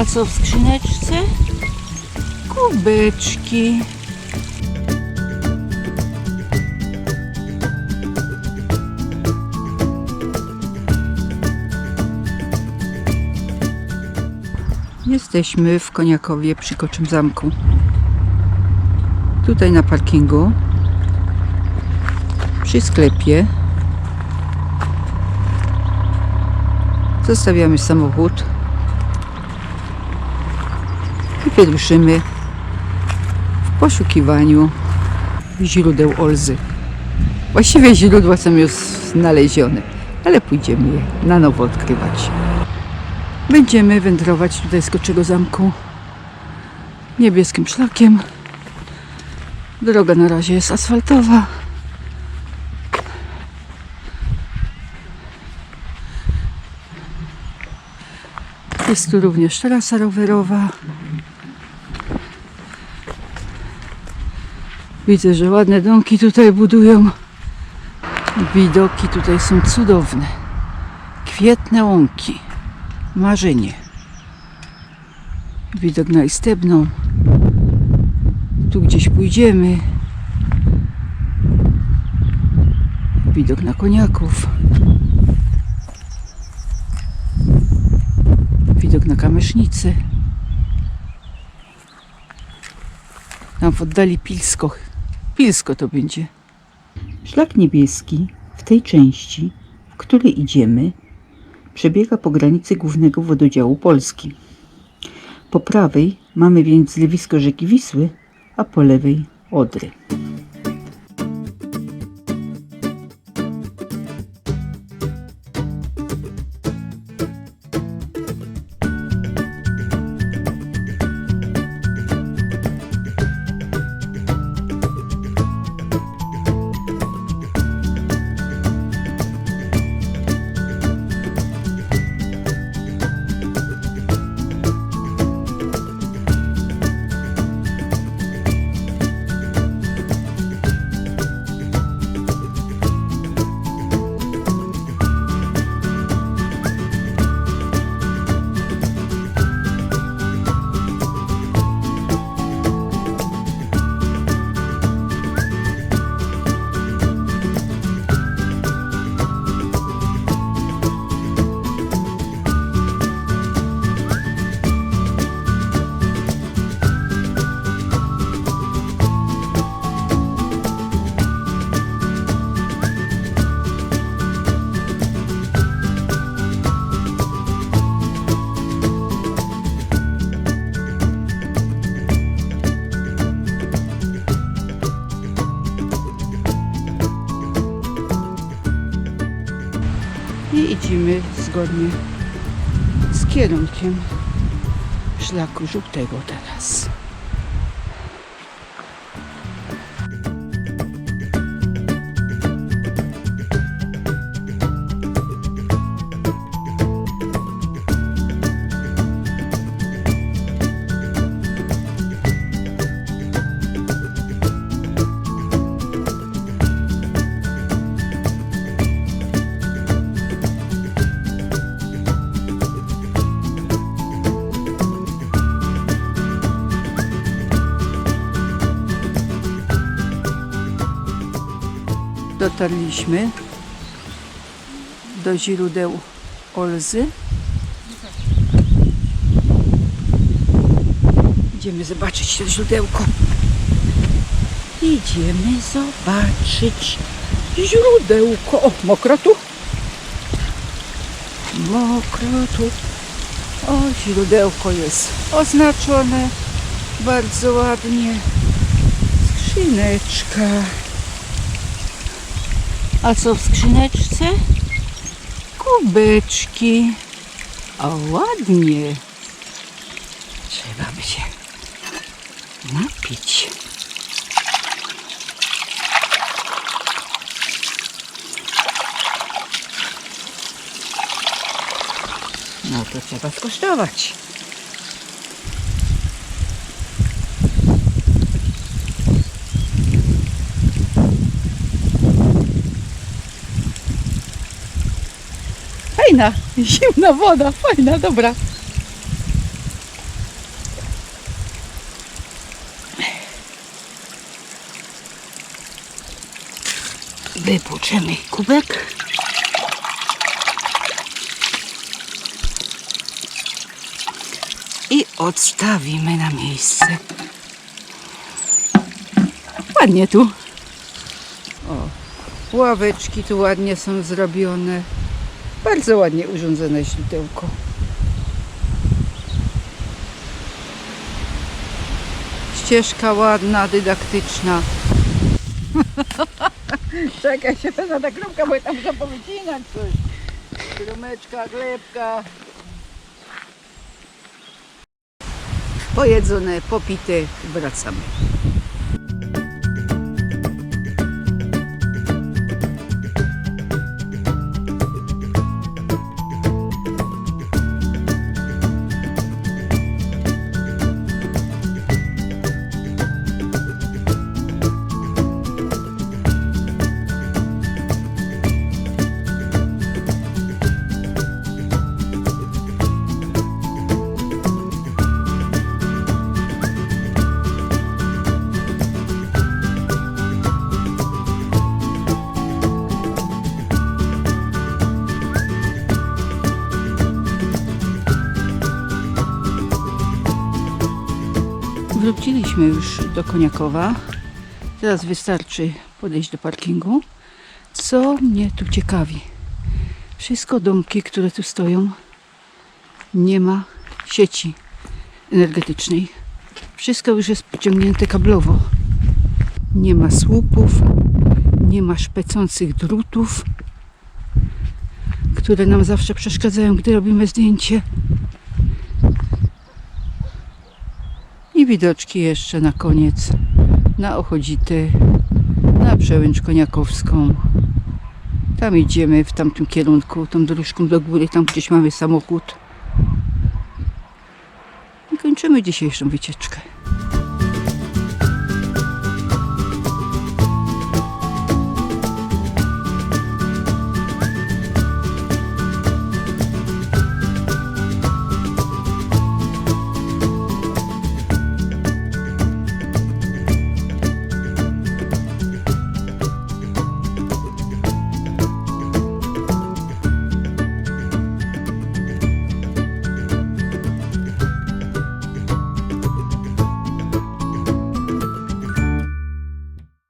A co w skrzyneczce? Kubeczki. Jesteśmy w Koniakowie przy Koczym Zamku. Tutaj na parkingu. Przy sklepie. Zostawiamy samochód. I wyruszymy w poszukiwaniu źródeł Olzy. Właściwie źródła są już znalezione, ale pójdziemy je na nowo odkrywać. Będziemy wędrować tutaj z Koczego Zamku niebieskim szlakiem. Droga na razie jest asfaltowa. Jest tu również trasa rowerowa. Widzę, że ładne domki tutaj budują. Widoki tutaj są cudowne. Kwietne łąki. Marzenie. Widok na Istebną. Tu gdzieś pójdziemy. Widok na koniaków. Widok na kamysznicę. Tam w oddali Pilsko. Pilsko to będzie. Szlak niebieski w tej części, w której idziemy, przebiega po granicy głównego wododziału Polski. Po prawej mamy więc zlewisko rzeki Wisły, a po lewej Odry. I idziemy zgodnie z kierunkiem szlaku żółtego teraz. Dotarliśmy do źródeł Olzy. Idziemy zobaczyć to źródełko. Idziemy zobaczyć źródełko. O, mokro tu. Mokro tu. O, źródełko jest oznaczone bardzo ładnie. Skrzyneczka. A co w skrzyneczce? Kubeczki. O, ładnie. Trzeba by się napić. No to trzeba skosztować. fajna, zimna woda, fajna, dobra. Wypłuczemy kubek. I odstawimy na miejsce. Ładnie tu. O, ławeczki tu ładnie są zrobione. Bardzo ładnie urządzone śródełko. Ścieżka ładna, dydaktyczna. Czekaj się na ta krupka, bo ja tam muszę powycinać coś. Krumeczka, glebka. Pojedzone, popite, wracamy. Wróciliśmy już do Koniakowa. Teraz wystarczy podejść do parkingu. Co mnie tu ciekawi? Wszystko domki, które tu stoją, nie ma sieci energetycznej. Wszystko już jest pociągnięte kablowo. Nie ma słupów, nie ma szpecących drutów, które nam zawsze przeszkadzają, gdy robimy zdjęcie. I widoczki jeszcze na koniec na Ochodzity, na Przełęcz Koniakowską. Tam idziemy w tamtym kierunku, tą dróżką do góry, tam gdzieś mamy samochód. I kończymy dzisiejszą wycieczkę.